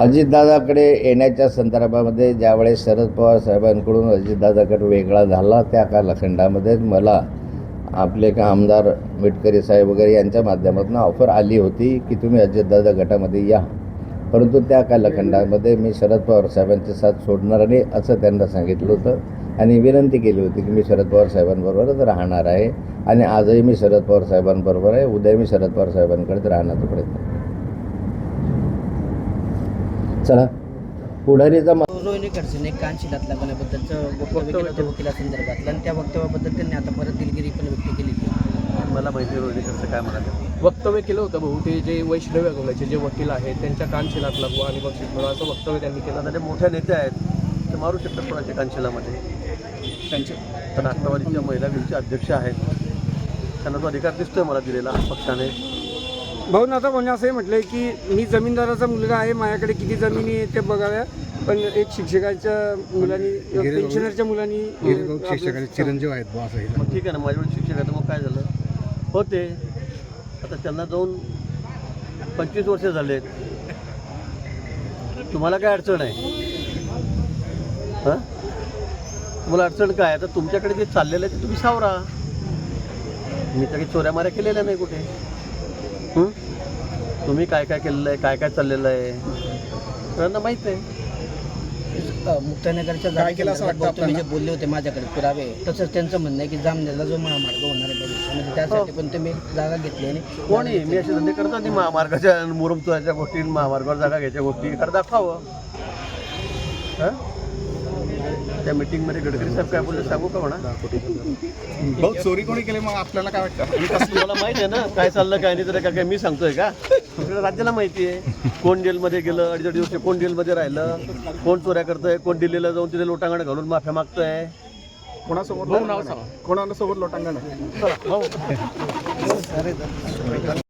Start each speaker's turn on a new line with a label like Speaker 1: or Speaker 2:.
Speaker 1: अजितदादाकडे येण्याच्या संदर्भामध्ये ज्यावेळेस शरद पवार साहेबांकडून अजितदादाकडे वेगळा झाला त्या कालखंडामध्ये मला आपले का आमदार मिटकरी साहेब वगैरे यांच्या माध्यमातून ऑफर आली होती की तुम्ही अजितदादा गटामध्ये या. परंतु त्या कालखंडामध्ये मी शरद पवार साहेबांची साथ सोडणार नाही असं त्यांना सांगितलं होतं. आणि विनंती केली होती की मी शरद पवार साहेबांबरोबरच राहणार आहे आणि आजही मी शरद पवार साहेबांबरोबर आहे उद्या मी शरद पवार साहेबांकडेच राहण्याचा प्रयत्न चला. पुढारीचा
Speaker 2: रोहिणी खडसेने गुन्ह्याबद्दलचं वकिलासंदर्भातलं आणि त्या वक्तव्याबद्दल त्यांनी आता परत दिलगिरी पण व्यक्त केली.
Speaker 3: मला माहिती रोहिणी काय म्हणाले
Speaker 4: वक्तव्य केलं होतं भाऊ ते जे वैष्णव अगोलाचे जे वकील आहेत त्यांच्या कानशिलात लागू आणि बक्षीस मिळवा असं वक्तव्य त्यांनी केलं.
Speaker 3: आता ते मोठे नेते आहेत ते मारू शकतात कोणाच्या कांशिलामध्ये
Speaker 4: त्यांचे
Speaker 3: तर राष्ट्रवादीच्या महिला विंगचे अध्यक्ष आहेत. त्यांना तो अधिकार दिसतोय मला दिलेला पक्षाने.
Speaker 5: भाऊ आता म्हणजे असंही म्हटलंय की मी जमीनदाराचा मुलगा आहे माझ्याकडे किती जमिनी आहे ते बघाव्या. पण एक शिक्षकाच्या मुलांनी पेन्शनरच्या मुलांनी
Speaker 6: शिक्षकाचे चिरंजीव आहेत बुवा असं हे.
Speaker 3: मग ठीक आहे ना माझ्याकडे शिक्षक आहे तर मग काय झालं? होते. आता त्यांना जाऊन पंचवीस वर्ष झालेत. तुम्हाला काय अडचण आहे? हां? तुम्हाला अडचण काय? आहे? तर तुमच्याकडे जे चाललेलं आहे ते तुम्ही सावरा. मी तर काही चोऱ्या माऱ्या केलेल्या नाही कुठे. हं? तुम्ही काय काय केलेलं आहे? काय काय चाललेलं आहे? सगळ्यांना माहीत आहे.
Speaker 2: अ, मुक्तानगरच्या
Speaker 6: काय केलं असं वाटतं
Speaker 2: जागेसंदर्भात तुम्ही जे
Speaker 6: आपल्याला?
Speaker 2: बोलले होते माझ्याकडे पुरावे. तसंच त्यांचं म्हणणं आहे की जामनेरला जो महामार्ग होणार आहे भविष्यामध्ये त्यासाठी पण तुम्ही जागा घेतली आणि
Speaker 3: कोण आहे? मी असे धंदे करतो आणि महामार्गाच्या मुरुम चोराच्या गोष्टी महामार्गावर जागा घ्यायच्या गोष्टी. खरं दाखवावं. हं? त्या मीटिंगमध्ये गडकरी साहेब काय बोलले सांगू का म्हणा?
Speaker 6: भाऊ चोरी कोणी केली? मग आपल्याला काय वाटतं?
Speaker 3: तुम्हाला माहिती आहे ना काय चाललं काय नाही तर काय काय मी सांगतोय का? राज्याला माहिती आहे. कोण जेलमध्ये गेलं अडीच अडीच दिवस कोण जेलमध्ये राहिलं कोण चोऱ्या करतोय कोण दिल्लीला जाऊन तिथे लोटांगण घालून माफ्या मागतोय.
Speaker 6: कोणासोबत कोणासोबत लोटांगण